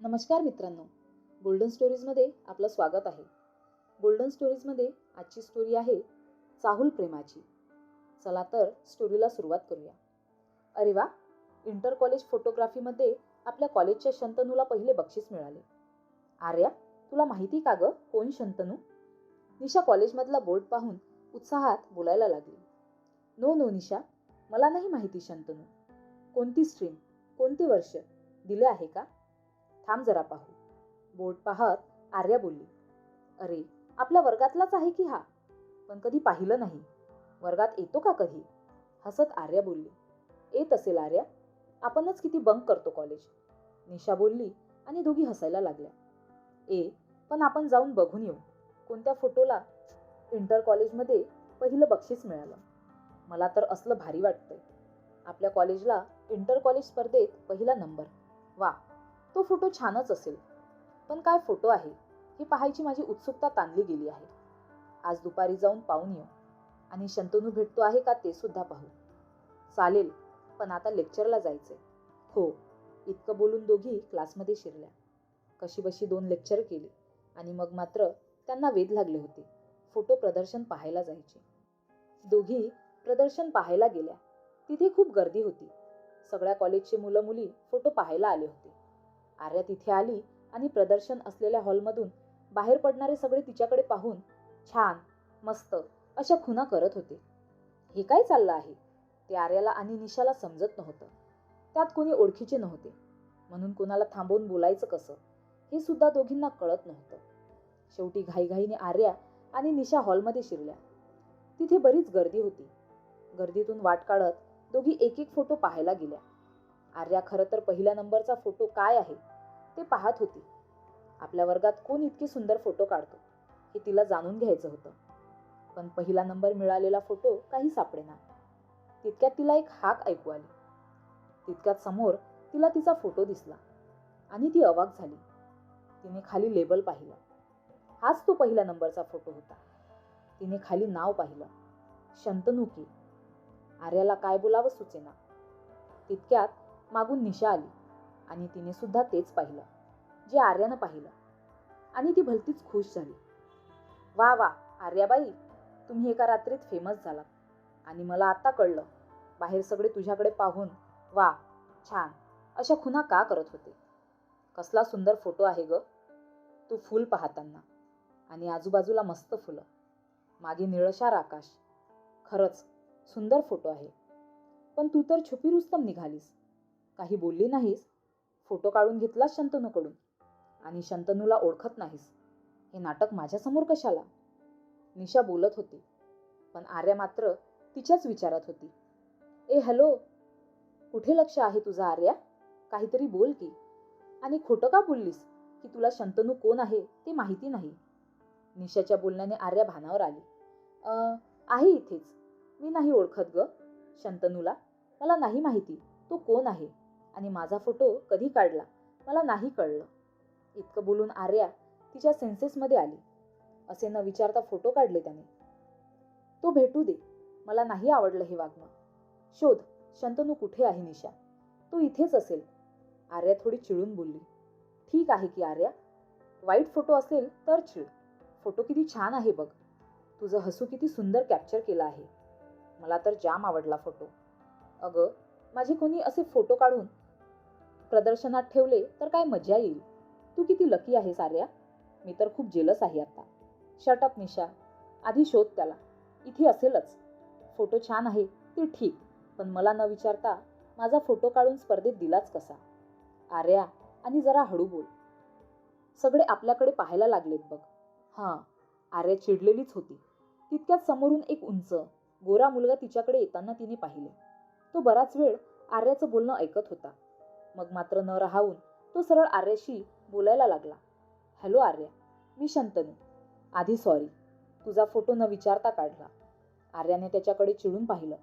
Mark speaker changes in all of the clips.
Speaker 1: नमस्कार मित्रांनो. गोल्डन स्टोरीजमध्ये आपलं स्वागत आहे. गोल्डन स्टोरीजमध्ये आजची स्टोरी आहे चाहूल प्रेमाची. चला तर स्टोरीला सुरुवात करूया. अरे वा! इंटर कॉलेज फोटोग्राफीमध्ये आपल्या कॉलेजच्या शंतनूला पहिले बक्षीस मिळाले. आर्या तुला माहिती का ग? कोण शंतनू? निशा कॉलेजमधला बोर्ड पाहून उत्साहात बोलायला लागली. No no Nisha. मला नाही माहिती शंतनू. कोणती स्ट्रीम कोणते वर्ष? दिले आहे का? थांब जरा पाहू. बोर्ड पाहत आर्या बोलली अरे आपल्या वर्गातलाच आहे की हा? पण कधी पाहिलं नाही. वर्गात येतो का कधी? हसत आर्या बोलली येत असेल आर्या. आपणच किती बंक करतो कॉलेज निशा बोलली आणि दोघी हसायला लागल्या. ए पण आपण जाऊन बघून येऊ. कोणत्या फोटोला इंटर कॉलेजमध्ये पहिलं बक्षीस मिळालं? मला तर असलं भारी वाटतंय. आपल्या कॉलेजला इंटर कॉलेज स्पर्धेत पहिला नंबर वा तो फोटो छानच असेल. पण काय फोटो आहे हे पाहायची माझी उत्सुकता ताणली गेली आहे. आज दुपारी जाऊन पाहून येऊ. आणि शंतनू भेटतो आहे का ते सुद्धा पाहू. चालेल पण आता लेक्चरला जायचंय. हो इतकं बोलून दोघी क्लासमध्ये शिरल्या. कशी बशी दोन लेक्चर केली. आणि मग मात्र त्यांना वेध लागले होते. फोटो प्रदर्शन पाहायला जायचे. दोघी प्रदर्शन पाहायला गेल्या. तिथे खूप गर्दी होती. सगळ्या कॉलेजचे मुलं मुली फोटो पाहायला आले होते. आर्या तिथे आली आणि प्रदर्शन असलेल्या हॉलमधून बाहेर पडणारे सगळे तिच्याकडे पाहून छान मस्त अशा खुना करत होते. हे काय चाललं आहे? ते आर्याला आणि निशाला समजत नव्हतं. त्यात कोणी ओळखीचे नव्हते. म्हणून कोणाला थांबवून बोलायचं कसं? हे सुद्धा दोघींना कळत नव्हतं. शेवटी घाईघाईने आर्या आणि निशा हॉलमध्ये शिरल्या. तिथे बरीच गर्दी होती. गर्दीतून वाट काढत दोघी एक एक फोटो पाहायला गेल्या. आर्या खरं तर पहिल्या नंबरचा फोटो काय आहे? ते पाहत होती. आपल्या वर्गात कोण इतकी सुंदर फोटो काढतो हे तिला जाणून घ्यायचं होतं. पण पहिला नंबर मिळालेला फोटो काही सापडेना. तितक्यात तिला एक हाक ऐकू आली. तितक्यात समोर तिला तिचा फोटो दिसला आणि ती अवाक झाली. तिने खाली लेबल पाहिलं. हाच तो पहिल्या नंबरचा फोटो होता. तिने खाली नाव पाहिलं. शंतनुकी. आर्याला काय बोलावं सुचेना. तितक्यात मागून निशा आली आणि तिने सुद्धा तेच पाहिलं जे आर्यानं पाहिलं. आणि ती भलतीच खुश झाली. वा वा आर्याबाई तुम्ही एका रात्रीत फेमस झालात आणि मला आता कळलं बाहेर सगळे तुझ्याकडे पाहून वा छान अशा खुना का करत होते? कसला सुंदर फोटो आहे ग. तू फुल पाहताना आणि आजूबाजूला मस्त फुलं. मागे निळशार आकाश. खरंच सुंदर फोटो आहे. पण तू तर छुपी रुस्तम निघालीस. काही बोलली नाहीस फोटो काढून घेतलास शंतनूकडून आणि शंतनूला ओळखत नाहीस. हे नाटक माझ्यासमोर कशाला? निशा बोलत होती पण आर्या मात्र तिच्याच विचारात होती. ए हॅलो कुठे लक्ष आहे तुझा आर्या? काहीतरी बोल की. आणि खोटं का बोललीस? की तुला शंतनू कोण आहे ते माहिती नाही. निशाच्या बोलण्याने आर्या भानावर आली. आहे इथेच. मी नाही ओळखत ग शंतनूला. मला नाही माहिती तो कोण आहे? आणि माझा फोटो कधी काढला? मला नाही कळलं. इतकं बोलून आर्या तिच्या सेन्सेसमध्ये आली. असे न विचारता फोटो काढले त्याने. तो भेटू दे. मला नाही आवडलं हे वागणं. शोध. शंतनू कुठे आहे निशा? तो इथेच असेल. आर्या थोडी चिडून बोलली. ठीक आहे की आर्या. वाईट फोटो असेल तर चिड. फोटो किती छान आहे बघ. तुझं हसू किती सुंदर कॅप्चर केलं आहे. मला तर जाम आवडला फोटो. अगं माझे कोणी असे फोटो काढून प्रदर्शनात ठेवले तर काय मजा येईल? तू किती लकी आहेस आर्या मी तर खूप जेलस आहे आता. Shut up Nisha. आधी शोध त्याला. इथे असेलच. फोटो छान आहे ते ठीक. पण मला न विचारता माझा फोटो काढून स्पर्धेत दिलाच कसा? आर्या आणि जरा हळू बोल. सगळे आपल्याकडे पाहायला लागलेत बघ. हां आर्या चिडलेलीच होती. तितक्यात समोरून एक उंच गोरा मुलगा तिच्याकडे येताना तिने पाहिले. तो बराच वेळ आर्याचं बोलणं ऐकत होता. मग मात्र न राहून तो सरळ आर्याशी बोलायला लागला. हॅलो आर्या मी शंतनू. आधी सॉरी तुझा फोटो न विचारता काढला. आर्याने त्याच्याकडे चिडून पाहिलं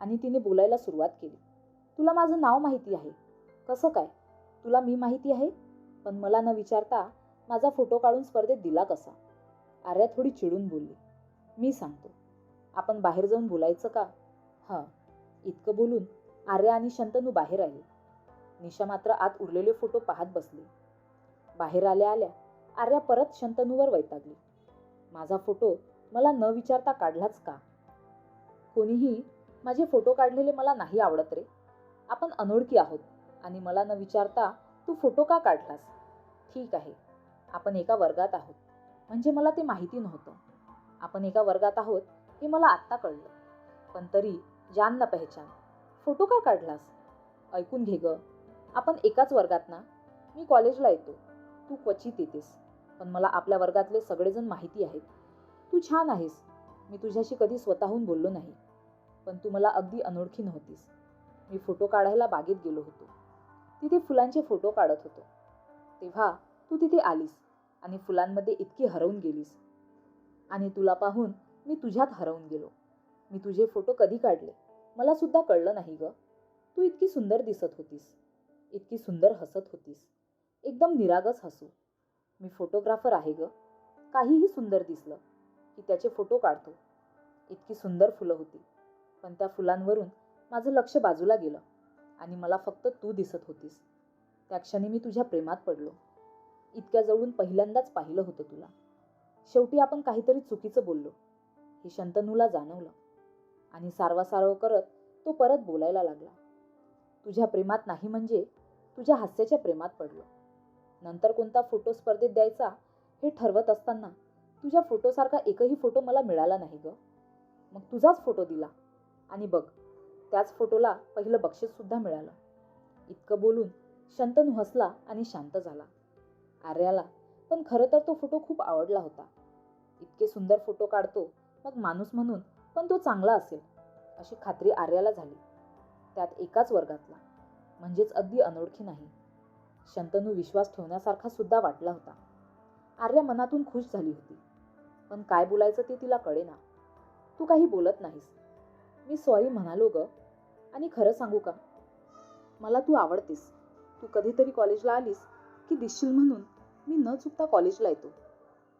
Speaker 1: आणि तिने बोलायला सुरुवात केली. तुला माझं नाव माहिती आहे. कसं काय? तुला मी माहिती आहे? पण मला न विचारता माझा फोटो काढून स्पर्धेत दिला कसा? आर्या थोडी चिडून बोलली. मी सांगतो. आपण बाहेर जाऊन बोलायचं का? हां. इतकं बोलून आर्या आणि शंतनू बाहेर आले. निशा मात्र आत उरलेले फोटो पाहत बसली. बाहेर आल्या आल्या आर्या परत शंतनूवर वैतागली. माझा फोटो मला न विचारता काढलाच का? कोणीही माझे फोटो काढलेले मला नाही आवडत रे. आपण अनोळखी आहोत आणि मला न विचारता तू फोटो का काढलास? ठीक आहे आपण एका वर्गात आहोत. म्हणजे मला ते माहिती नव्हतं. आपण एका वर्गात आहोत हे मला आत्ता कळलं. पण तरी जान ना पहचान फोटो का काढलास? ऐकून घे गं. आपण एकाच वर्गात ना मी कॉलेजला येतो. तू क्वचित येतेस पण मला आपल्या वर्गातले सगळेजण माहिती आहेत. तू छान आहेस. मी तुझ्याशी कधी स्वतःहून बोललो नाही. पण तू मला अगदी अनोळखी नव्हतीस. मी फोटो काढायला बागेत गेलो होतो. तिथे फुलांचे फोटो काढत होतो. तेव्हा तू तिथे आलीस आणि फुलांमध्ये इतकी हरवून गेलीस. आणि तुला पाहून मी तुझ्यात हरवून गेलो. मी तुझे फोटो कधी काढले? मला सुद्धा कळलं नाही ग. तू इतकी सुंदर दिसत होतीस. इतकी सुंदर हसत होतीस. एकदम निरागस हसू. मी फोटोग्राफर आहे ग. काहीही सुंदर दिसलं की त्याचे फोटो काढतो. इतकी सुंदर फुलं होती. पण त्या फुलांवरून माझं लक्ष बाजूला गेलं आणि मला फक्त तू दिसत होतीस. त्या क्षणी मी तुझ्या प्रेमात पडलो. इतक्या जवळून पहिल्यांदाच पाहिलं होतं तुला. शेवटी आपण काहीतरी चुकीचं बोललो. हे शंतनूला जाणवलं. आणि सारवासारव करत तो परत बोलायला लागला. तुझ्या प्रेमात नाही म्हणजे तुझ्या हास्याच्या प्रेमात पडलो. नंतर कोणता फोटो स्पर्धेत द्यायचा हे ठरवत असताना तुझ्या फोटोसारखा एकही फोटो मला मिळाला नाही ग. मग तुझाच फोटो दिला. आणि बघ त्याच फोटोला पहिलं बक्षीससुद्धा मिळालं. इतकं बोलून शंतनू हसला आणि शांत झाला. आर्याला पण खरं तर तो फोटो खूप आवडला होता. इतके सुंदर फोटो काढतो मग माणूस म्हणून पण तो चांगला असेल अशी खात्री आर्याला झाली. त्यात एकाच वर्गातला. म्हणजेच अगदी अनोळखी नाही. शंतनू विश्वास ठेवण्यासारखा सुद्धा वाटला होता. आर्या मनातून खुश झाली होती. पण काय बोलायचं ते तिला कळेना. तू काही बोलत नाहीस. मी सॉरी म्हणालो ग. आणि खरं सांगू का? मला तू आवडतेस. तू कधीतरी कॉलेजला आलीस की दिसशील म्हणून मी न चुकता कॉलेजला येतो.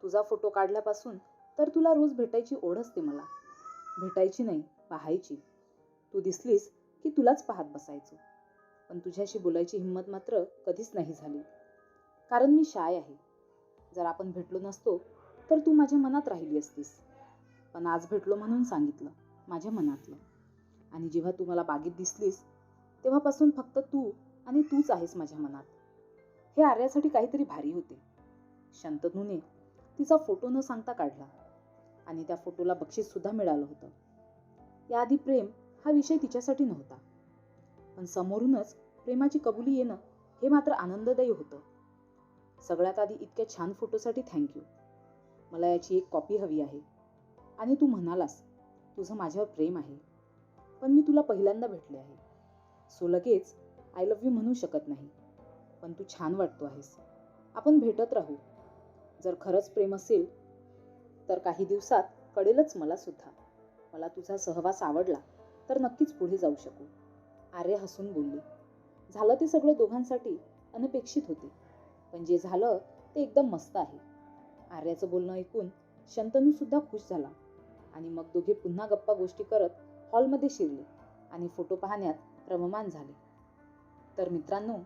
Speaker 1: तुझा फोटो काढल्यापासून तर तुला रोज भेटायची ओढ असते मला. भेटायची नाही पाहायची. तू दिसलीस की तुलाच पाहत बसायचो. पण तुझ्याशी बोलायची हिंमत मात्र कधीच नाही झाली. कारण मी शाय आहे. जर आपण भेटलो नसतो तर तू माझ्या मनात राहिली असतीस. पण आज भेटलो म्हणून सांगितलं माझ्या मनातलं. आणि जेव्हा तू मला बागेत दिसलीस तेव्हापासून फक्त तू आणि तूच आहेस माझ्या मनात. हे आर्यासाठी काहीतरी भारी होते. शंतनूने तिचा फोटो न सांगता काढला. आणि त्या फोटोला बक्षीससुद्धा मिळालं होतं. याआधी प्रेम हा विषय तिच्यासाठी नव्हता. पण समोरूनच प्रेमाची कबुली येणं हे मात्र आनंददायी होतं. सगळ्यात आधी इतक्या छान फोटोसाठी थँक्यू मला याची एक कॉपी हवी आहे. आणि तू म्हणालास तुझं माझ्यावर प्रेम आहे. पण मी तुला पहिल्यांदा भेटले आहे. सो लगेच आय लव्ह यू म्हणू शकत नाही. पण तू छान वाटतो आहेस. आपण भेटत राहू. जर खरंच प्रेम असेल तर काही दिवसात कळेलच मला सुद्धा. मला तुझा सहवास आवडला तर नक्कीच पुढे जाऊ शकू. आर्य हसून बोलली. झालं ते सगळं दोघांसाठी अनपेक्षित होते. पण जे झालं ते एकदम मस्त आहे. आर्याचं बोलणं ऐकून शंतनू सुद्धा खुश झाला आणि मग दोघे पुन्हा गप्पा गोष्टी करत हॉलमध्ये शिरले आणि फोटो पाहण्यात रममान झाले. तर मित्रांनो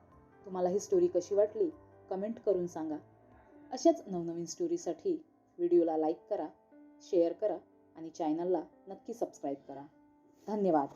Speaker 1: तुम्हाला ही स्टोरी कशी वाटली कमेंट करून सांगा. अशाच नवनवीन स्टोरीसाठी व्हिडिओला लाईक करा शेअर करा आणि चॅनलला नक्की सबस्क्राईब करा. धन्यवाद.